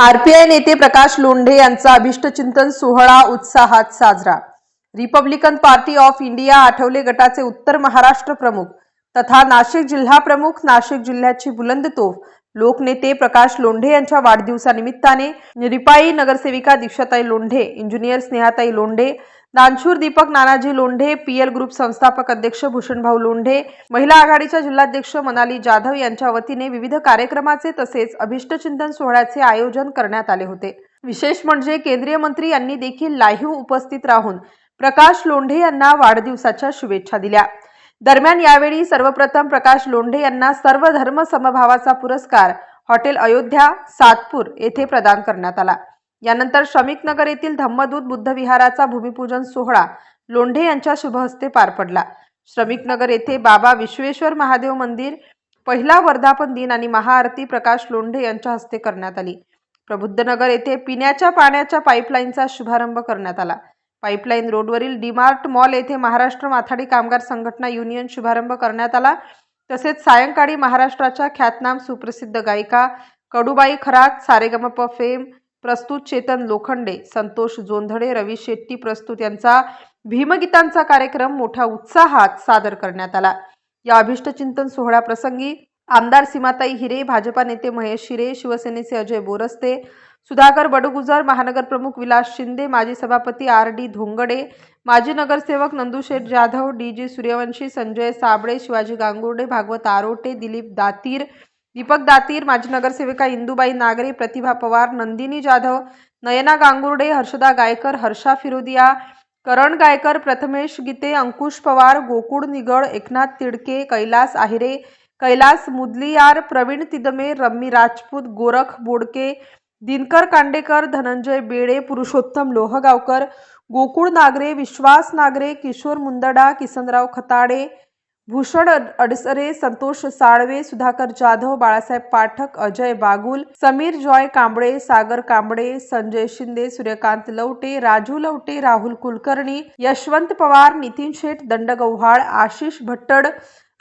RPI नेते प्रकाश लोंढे यांचा अभिष्टचिंतन सोहळा उत्साहात साजरा. Republican Party of India Athawale गटाचे उत्तर महाराष्ट्र प्रमुख तथा नाशिक जिल्हा प्रमुख नाशिक जिल्ह्याची बुलंद तोफ लोकनेते प्रकाश लोंढे यांच्या वाढदिवसानिमित्ताने रिपाई नगरसेविका दीक्षाताई लोंढे इंजिनियर स्नेहाताई लोंढे दानशूर दीपक नानाजी लोंढे पीएल ग्रुप संस्थापक अध्यक्ष भूषणभाऊ लोंढे महिला आघाडीच्या जिल्हाध्यक्ष मनाली जाधव यांच्या वतीने विविध कार्यक्रमाचे तसेच अभिष्टचिंतन सोहळ्याचे आयोजन करण्यात आले होते. विशेष म्हणजे केंद्रीय मंत्री यांनी देखील लाईव्ह उपस्थित राहून प्रकाश लोंढे यांना वाढदिवसाच्या शुभेच्छा दिल्या. दरम्यान यावेळी सर्वप्रथम प्रकाश लोंढे यांना सर्व धर्म समभावाचा पुरस्कार हॉटेल अयोध्या सातपूर येथे प्रदान करण्यात आला. यानंतर श्रमिक नगर येथील धम्मदूत बुद्ध विहाराचा भूमिपूजन सोहळा लोंढे यांच्या शुभहस्ते पार पडला. श्रमिक नगर येथे बाबा विश्वेश्वर महादेव मंदिर पहिला वर्धापन दिन आणि महाआरती प्रकाश लोंढे यांच्या हस्ते करण्यात आली. प्रबुद्धनगर येथे पिण्याच्या पाण्याच्या पाईपलाईनचा शुभारंभ करण्यात आला. पाईपलाईन रोडवरील डीमार्ट मॉल येथे महाराष्ट्र माथाडी कामगार संघटना युनियन शुभारंभ करण्यात आला. तसेच सायंकाळी महाराष्ट्राच्या ख्यातनाम सुप्रसिद्ध गायिका कडूबाई खरात सारेगमप फेम प्रस्तुत चेतन लोखंडे संतोष जोंधळे रवी शेट्टी प्रस्तुत यांचा भीमगीतांचा कार्यक्रम मोठ्या उत्साहात सादर करण्यात आला. या अभिष्टचिंतन सोहळ्याप्रसंगी आमदार सीमाताई हिरे भाजपा नेते महेश शिरे शिवसेनेचे अजय बोरस्ते सुधाकर बडगुजर महानगर प्रमुख विलास शिंदे माजी सभापती आर डी धोंगडे माजी नगरसेवक नंदुशेठ जाधव डी जी सूर्यवंशी संजय साबळे शिवाजी गांगुर्डे भागवत आरोटे दिलीप दातीर दीपक दातीर माजी नगरसेविका इंदुबाई नागरे प्रतिभा पवार नंदिनी जाधव नयना गांगुर्डे हर्षदा गायकर हर्षा फिरोदिया करण गायकर प्रथमेश गीते अंकुश पवार गोकुळ निगड एकनाथ तिडके कैलास आहिरे कैलास मुदलियार प्रवीण तिदमे रम्मी राजपूत गोरख बोडके दिनकर कांडेकर धनंजय बेडे पुरुषोत्तम लोहगावकर गोकुळ नागरे विश्वास नागरे किशोर मुंदडा किसनराव खताडे भूषण अडसरे संतोष साळवे सुधाकर जाधव बाळासाहेब पाठक अजय बागुल समीर जॉय कांबळे सागर कांबळे संजय शिंदे सूर्यकांत लवटे राजू लवटे राहुल कुलकर्णी यशवंत पवार नितीन शेठ दंडगव्हाळ आशिष भट्टड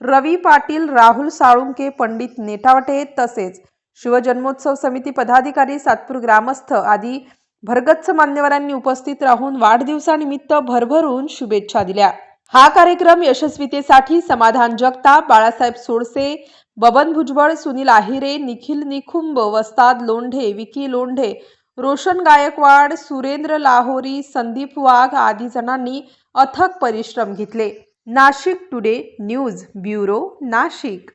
रवी पाटील राहुल साळुंके पंडित नेटावटे तसेच शिवजन्मोत्सव समिती पदाधिकारी सातपूर ग्रामस्थ आदी भरगच्च मान्यवरांनी उपस्थित राहून वाढदिवसानिमित्त भरभरून शुभेच्छा दिल्या. हा कार्यक्रम यशस्वीतेसाठी समाधान जगताप बाळासाहेब सोडसे बबन भुजबळ सुनील आहिरे निखिल निखुंब वस्ताद लोंढे विकी लोंढे रोशन गायकवाड सुरेंद्र लाहोरी संदीप वाघ आदी जणांनी अथक परिश्रम घेतले. Nashik today news bureau Nashik.